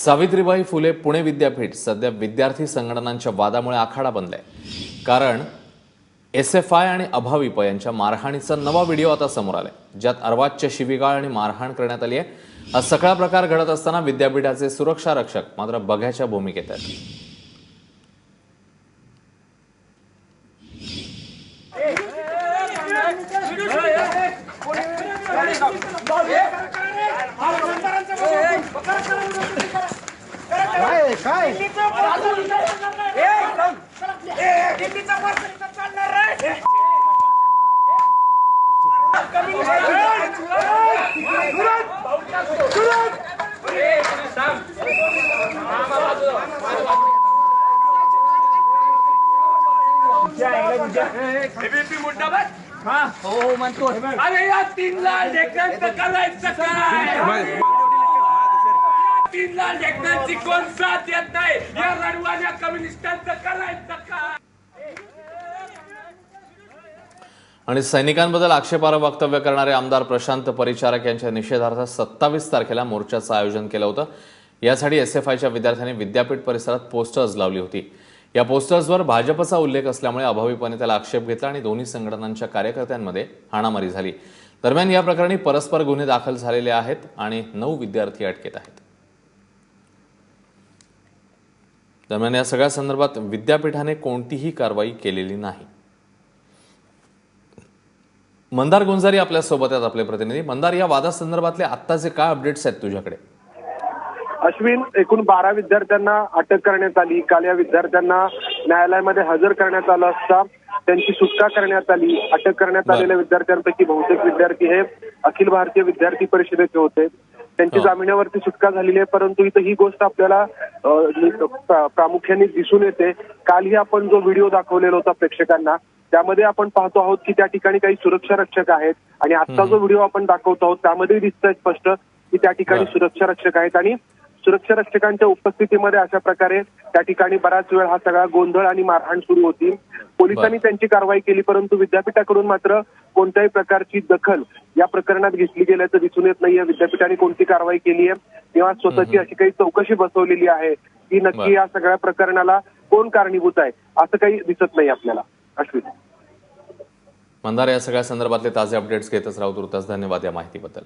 सावित्रीबाई फुले पुणे विद्यापीठ सध्या विद्यार्थी संघटनांच्या वादामुळे आखाडा बनलाय कारण एस एफ आय आणि अभाविप यांच्या मारहाणीचा नवा व्हिडिओ आता समोर आलाय ज्यात अर्वाच्य शिबिगाळ आणि मारहाण करण्यात आली आहे हा सगळा प्रकार घडत असताना विद्यापीठाचे सुरक्षा रक्षक मात्र बघ्याच्या भूमिकेत आहेत काय काय एबीपी मुंडाबाद हो? म्हणतो. अरे या तीन लाल ढेकणांचं करायचं काय? तीन लाल ढेकणांची कोण साथ येत नाही? या रडवाण्या कम्युनिस्टांचं करायचं काय? आणि सैनिकांबद्दल आक्षेपार्ह वक्तव्य करणारे आमदार प्रशांत परिचारक यांच्या निषेधार्थ सत्तावीस तारखेला मोर्चाचं आयोजन केलं होतं. यासाठी एस एफ आयच्या विद्यार्थ्यांनी विद्यापीठ परिसरात पोस्टर्स लावली होती. या पोस्टर्सवर भाजपचा उल्लेख असल्यामुळे अभावीपणे त्याला आक्षेप घेतला आणि दोन्ही संघटनांच्या कार्यकर्त्यांमध्ये हाणामारी झाली. दरम्यान या प्रकरणी परस्पर गुन्हे दाखल झालेले आहेत आणि नऊ विद्यार्थी अटकेत आहेत. दरम्यान या सगळ्या संदर्भात विद्यापीठाने कोणतीही कारवाई केलेली नाही. मंदार गुंजारी आपल्यासोबत आहेत आपले प्रतिनिधी. मंदार या वादासंदर्भातले आत्ताचे काय अपडेट्स आहेत तुझ्याकडे? अश्विन एकूण बारा विद्यार्थ्यांना अटक करण्यात आली काल या विद्यार्थ्यांना न्यायालयामध्ये हजर करण्यात आलं असता त्यांची सुटका करण्यात आली अटक करण्यात. आलेल्या विद्यार्थ्यांपैकी बहुतेक विद्यार्थी हे अखिल भारतीय विद्यार्थी परिषदेचे होते त्यांची हो. जामिनावरती सुटका झालेली आहे परंतु इथं ही गोष्ट आपल्याला प्रामुख्याने दिसून येते कालही आपण जो व्हिडिओ दाखवलेला होता प्रेक्षकांना त्यामध्ये आपण पाहतो आहोत की त्या ठिकाणी काही सुरक्षा रक्षक आहेत आणि आजचा जो व्हिडिओ आपण दाखवतो आहोत त्यामध्ये दिसतंय स्पष्ट की त्या ठिकाणी. सुरक्षा रक्षक आहेत आणि सुरक्षा रक्षकांच्या उपस्थितीमध्ये अशा प्रकारे त्या ठिकाणी बराच वेळ हा सगळा गोंधळ आणि मारहाण सुरू होती. पोलिसांनी त्यांची कारवाई केली परंतु विद्यापीठाकडून मात्र कोणत्याही प्रकारची दखल या प्रकरणात घेतली गेल्याचं दिसून येत नाहीये. विद्यापीठाने कोणती कारवाई केली आहे? किंवा स्वतःची अशी काही चौकशी बसवलेली आहे की. नक्की या सगळ्या प्रकरणाला कोण कारणीभूत आहे? असं काही दिसत नाही आपल्याला. अश्विन. मंदार या सगळ्या संदर्भातले ताजे अपडेट्स घेतच राहू तुर्तास धन्यवाद या माहितीबद्दल.